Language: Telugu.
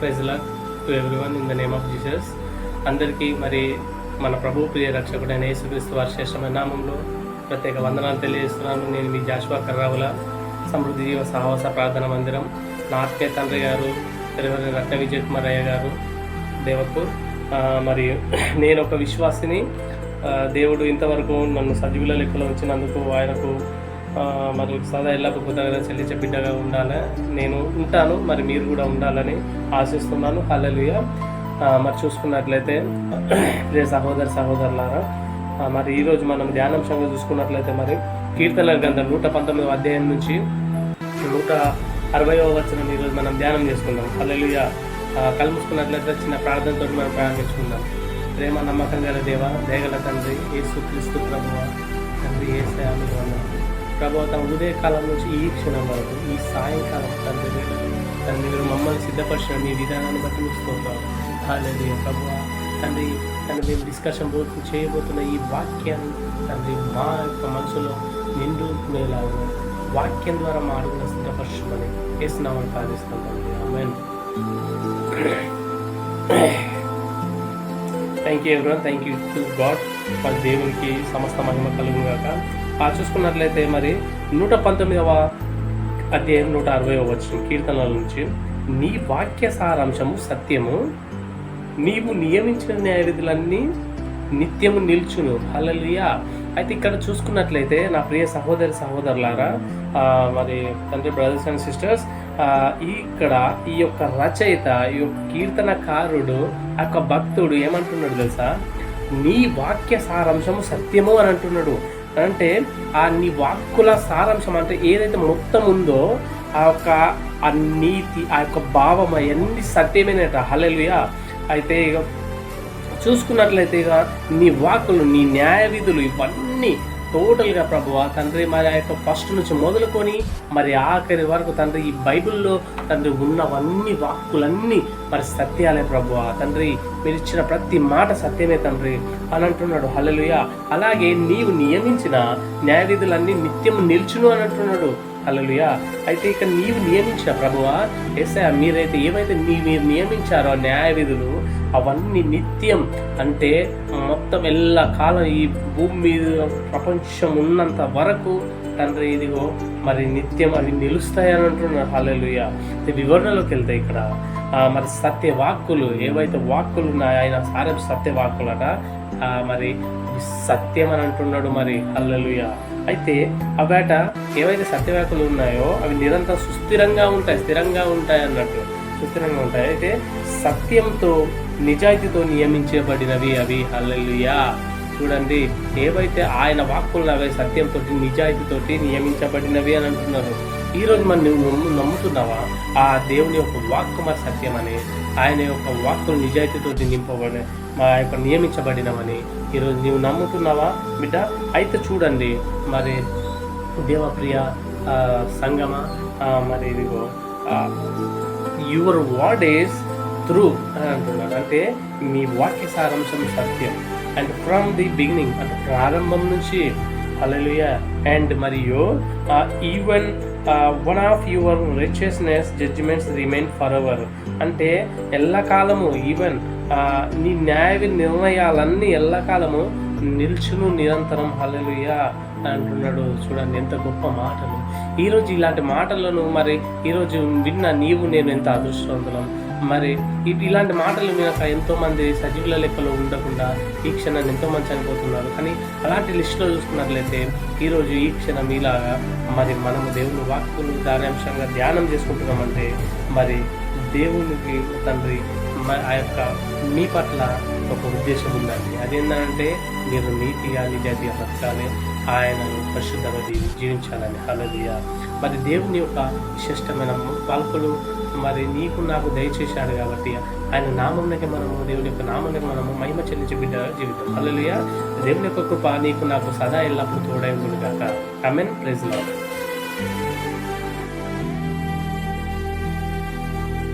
ప్రైజ్లా to everyone in the name of Jesus అందరికీ మరి మన ప్రభు ప్రియ రక్షకుడైన యేసుక్రీస్తు వారి శ్రేష్టమైన నామంలో ప్రత్యేక వందనాలు తెలియజేస్తున్నాను. నేను మీ జాషువా కర్రావుల సమృద్ధి జీవ సహవాస ప్రార్థన మందిరం నా ఆత్మీయ తండ్రి గారు తెలివరి రత్న విజయ్ కుమార్ అయ్య గారు దేవకు మరి నేను ఒక విశ్వాసిని దేవుడు ఇంతవరకు నన్ను సజీవుల లెక్కలో వచ్చినందుకు ఆయనకు మరి సదా ఎల్లప్పుడు కృతజ్ఞత చెల్లించే బిడ్డగా ఉండాలి. నేను ఉంటాను మరి మీరు కూడా ఉండాలని ఆశిస్తున్నాను. హలలుయ మరి చూసుకున్నట్లయితే ప్రియ సహోదర సహోదరులారా మరి ఈరోజు మనం ధ్యానాంశంగా చూసుకున్నట్లయితే మరి కీర్తనల గ్రంథం నూట పంతొమ్మిదవ అధ్యాయం నుంచి నూట అరవయవ వచ్చిన ఈరోజు మనం ధ్యానం చేసుకుందాం. హలలుయ ఆ, చిన్న ప్రార్థనతో మనం ప్రారంభించుకుందాం. ప్రేమ నమ్మకం గల దేవ దయగల తండ్రి ఏ క్రీస్తు ప్రభువ తండ్రి ఏసయామి ప్రభు తమ ఉదయ కాలం నుంచి ఈ క్షణం వరకు ఈ సాయంకాలం తండ్రి వేళ తండ్రి మీరు మమ్మల్ని సిద్ధపరిచిన మీ విధానాన్ని బట్టి చూసుకుంటాం హాలేదు ప్రభు తండ్రి తను మేము డిస్కషన్ పోతు చేయబోతున్న ఈ వాక్యాన్ని తండ్రి మా యొక్క మనసులో నిండు మేలా వాక్యం ద్వారా మా అడుగున సిద్ధపరచుకొని వేస్తున్నామని ప్రార్థిస్తాం తండ్రి అమ్మాయి థ్యాంక్ యూ ఎవరి thank you to God for దేవునికి సమస్త మహిమ కలుగుగాక చూసుకున్నట్లయితే మరి నూట పంతొమ్మిదవ అధ్యాయం నూట అరవై వచ్చిన కీర్తనల నుంచి నీ వాక్య సారాంశము సత్యము నీవు నియమించిన న్యాయవిధులన్నీ నిత్యము నిల్చును. హల్లెలూయా. అయితే ఇక్కడ చూసుకున్నట్లయితే నా ప్రియ సహోదరి సహోదరులారా మరి తండ్రి బ్రదర్స్ అండ్ సిస్టర్స్ ఇక్కడ ఈ యొక్క రచయిత ఈ యొక్క కీర్తనకారుడు ఆ యొక్క భక్తుడు ఏమంటున్నాడు తెలుసా? నీ వాక్య సారాంశము సత్యము అని అంటున్నాడు. అంటే ఆ నీ వాక్కుల సారాంశం అంటే ఏదైతే మొత్తం ఉందో ఆ యొక్క ఆ నీతి ఆ యొక్క భావం అవన్నీ సత్యమేనట హలలుయా అయితే ఇక చూసుకున్నట్లయితే ఇక నీ వాక్కులు నీ న్యాయ విధులు ఇవన్నీ టోటల్గా ప్రభువ తండ్రి మరి ఆ యొక్క ఫస్ట్ నుంచి మొదలుకొని మరి ఆఖరి వరకు తండ్రి ఈ బైబిల్లో తండ్రి ఉన్నవన్నీ వాక్కులన్నీ మరి సత్యాలే ప్రభువ. తండ్రి మీరు ఇచ్చిన ప్రతి మాట సత్యమే తండ్రి అని అంటున్నాడు. హలలుయ అలాగే నీవు నియమించిన న్యాయవిధులన్నీ నిత్యం నిల్చును అని అంటున్నాడు. అలలుయా అయితే ఇక నీవు నియమించిన ప్రభువా ఏసయా మీరైతే ఏవైతే నీ మీరు నియమించారో ఆ న్యాయ విధులు అవన్నీ నిత్యం అంటే మొత్తం ఎల్లా కాలం ఈ భూమి మీద ప్రపంచం ఉన్నంత వరకు తండ్రి ఇదిగో మరి నిత్యం అవి నిలుస్తాయని అంటున్నారు హల్లెలూయ. వివరణలోకి వెళ్తాయి ఇక్కడ మరి సత్య వాక్కులు ఏవైతే వాక్కులు ఉన్నాయో ఆయన సారం సత్య వాక్కులట మరి సత్యం అని అంటున్నాడు మరి. హల్లెలూయ. అయితే అవేట ఏవైతే సత్యవాకులు ఉన్నాయో అవి నిరంతరం సుస్థిరంగా ఉంటాయి స్థిరంగా ఉంటాయి అన్నట్టు. సుస్థిరంగా ఉంటాయి. అయితే సత్యంతో నిజాయితీతో నియమించబడినవి అవి. హల్లెలుయా. చూడండి ఏవైతే ఆయన వాక్కులు అవి సత్యంతో నిజాయితీతోటి నియమించబడినవి అని అంటున్నారు. ఈరోజు మనం నువ్వు నమ్ముతున్నావా? ఆ దేవుని యొక్క వాక్కు మరి సత్యమని ఆయన యొక్క వాక్కును నిజాయితీతోటి నింపబడి మా యొక్క నియమించబడినమని ఈరోజు నీవు నమ్ముతున్నావా? బిడ్డ అయితే చూడండి. మరి దేవప్రియ సంగమ? మరి ఇదిగో యువర్ వర్డ్ ఈస్ త్రూ అని అంటున్నాడు. అంటే మీ వాక్య సారాంశం సత్యం. అండ్ ఫ్రమ్ ది బిగినింగ్ అంటే ప్రారంభం నుంచి అలలుయ అండ్ మరియు even one of your righteousness judgments remain forever అంటే ఎల్లకాలము ఈవెన్ నీ న్యాయ నిర్ణయాలన్నీ ఎల్లకాలము నిల్చును నిరంతరం. హలలుయా అంటున్నాడు చూడండి ఎంత గొప్ప మాటలు. ఈరోజు ఇలాంటి మాటలను మరి ఈరోజు విన్న నీవు నేను ఎంత అదృష్టవంతులం? మరి ఇలాంటి మాటలు వినక ఎంతోమంది సజీవుల లెక్కలో ఉండకుండా ఈ క్షణాన్ని ఎంతోమంది చనిపోతున్నారు. కానీ అలాంటి లిస్టులో చూసుకున్నట్లయితే ఈరోజు ఈ క్షణం ఇలాగా మరి మనము దేవుని వాల్కులకు దాని అంశంగా ధ్యానం చేసుకుంటున్నామంటే మరి దేవునికి తండ్రి ఆ యొక్క మీ పట్ల ఒక ఉద్దేశం ఉందండి. అదేంటంటే మీరు నీతిగా నిజాయితీగా బతకాలి ఆయనను పరిశుద్ధంగా జీవించాలని. హల్లెలూయా. మరి దేవుని యొక్క విశిష్టమైన పలుకులు మరి నీకు నాకు దయచేశాడు కాబట్టి ఆయన నామంలోకి మనము దేవుని యొక్క నామంలోకి మనము మహిమ చెల్లించి బిడ్డ జీవితం. హల్లెలూయా దేవుని యొక్క కృప నీకు నాకు సదా ఎల్లప్పుడు తోడై ఉంటుంది కాక అమెన్ ప్రైజ్